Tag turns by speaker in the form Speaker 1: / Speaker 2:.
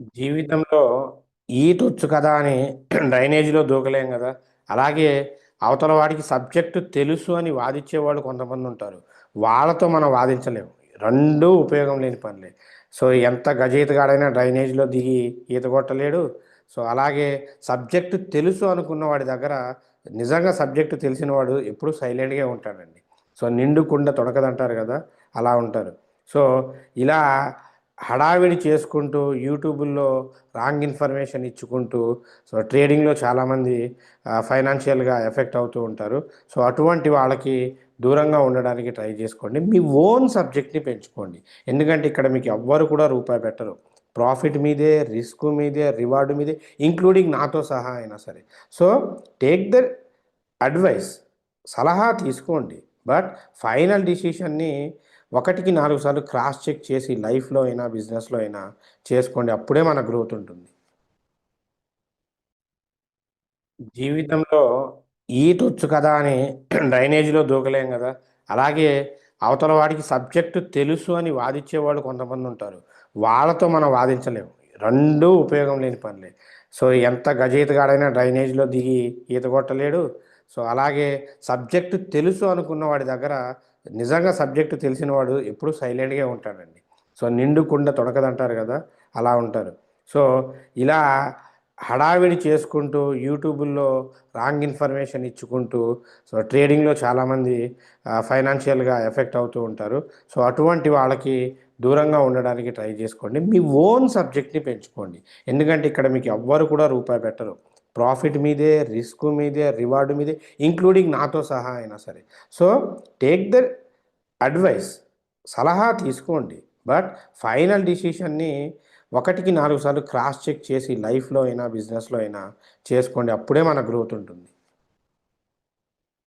Speaker 1: జీవితంలో ఈటొచ్చు కదా అని డ్రైనేజీలో దూకలేం కదా. అలాగే అవతల వాడికి సబ్జెక్టు తెలుసు అని వాదించేవాళ్ళు కొంతమంది ఉంటారు. వాళ్ళతో మనం వాదించలేము రెండూ ఉపయోగం లేని పనులే. సో ఎంత గజయితగాడైనా డ్రైనేజీలో దిగి ఈత కొట్టలేడు. సో అలాగే సబ్జెక్టు తెలుసు అనుకున్న వాడి దగ్గర నిజంగా సబ్జెక్టు తెలిసిన వాడు ఎప్పుడు సైలెంట్గా ఉంటాడండి. సో నిండు కుండ తొడకదంటారు కదా అలా ఉంటారు. సో ఇలా హడావిడి చేసుకుంటూ యూట్యూబుల్లో రాంగ్ ఇన్ఫర్మేషన్ ఇచ్చుకుంటూ సో ట్రేడింగ్లో చాలామంది ఫైనాన్షియల్గా ఎఫెక్ట్ అవుతూ ఉంటారు. సో అటువంటి వాళ్ళకి దూరంగా ఉండడానికి ట్రై చేసుకోండి. మీ ఓన్ సబ్జెక్ట్ని పెంచుకోండి. ఎందుకంటే ఇక్కడ మీకు ఎవ్వరు కూడా రూపాయి పెట్టరు. ప్రాఫిట్ మీదే రిస్క్ మీదే రివార్డు మీదే ఇంక్లూడింగ్ నాతో సహా అయినా సరే. సో టేక్ ద అడ్వైస్ సలహా తీసుకోండి. బట్ ఫైనల్ డిసిషన్ని ఒకటికి నాలుగు సార్లు క్రాస్ చెక్ చేసి లైఫ్లో అయినా బిజినెస్లో అయినా చేసుకోండి. అప్పుడే మన గ్రోత్ ఉంటుంది. జీవితంలో ఈటొచ్చు కదా అని డ్రైనేజీలో దూకలేం కదా. అలాగే అవతల వాడికి సబ్జెక్టు తెలుసు అని వాదించేవాళ్ళు కొంతమంది ఉంటారు. వాళ్ళతో మనం వాదించలేము రెండూ ఉపయోగం లేని పనులే. సో ఎంత గజయితగాడైనా డ్రైనేజీలో దిగి ఈత కొట్టలేడు. సో అలాగే సబ్జెక్టు తెలుసు అనుకున్న వాడి దగ్గర నిజంగా సబ్జెక్టు తెలిసిన వాడు ఎప్పుడు సైలెంట్గా ఉంటాడండి. సో నిండుకుండా తొడకదంటారు కదా అలా ఉంటారు. సో ఇలా హడావిడి చేసుకుంటూ యూట్యూబుల్లో రాంగ్ ఇన్ఫర్మేషన్ ఇచ్చుకుంటూ సో ట్రేడింగ్లో చాలామంది ఫైనాన్షియల్గా ఎఫెక్ట్ అవుతూ ఉంటారు. సో అటువంటి వాళ్ళకి దూరంగా ఉండడానికి ట్రై చేసుకోండి. మీ ఓన్ సబ్జెక్ట్ని పెంచుకోండి. ఎందుకంటే ఇక్కడ మీకు ఎవ్వరు కూడా రూపాయి పెట్టరు. ప్రాఫిట్ మీదే రిస్క్ మీదే రివార్డు మీదే ఇంక్లూడింగ్ నాతో సహా అయినా సరే. సో టేక్ ద అడ్వైస్ సలహా తీసుకోండి. బట్ ఫైనల్ డిసిషన్ని ఒకటికి నాలుగు సార్లు క్రాస్ చెక్ చేసి లైఫ్లో అయినా బిజినెస్లో అయినా చేసుకోండి. అప్పుడే మన గ్రోత్ ఉంటుంది.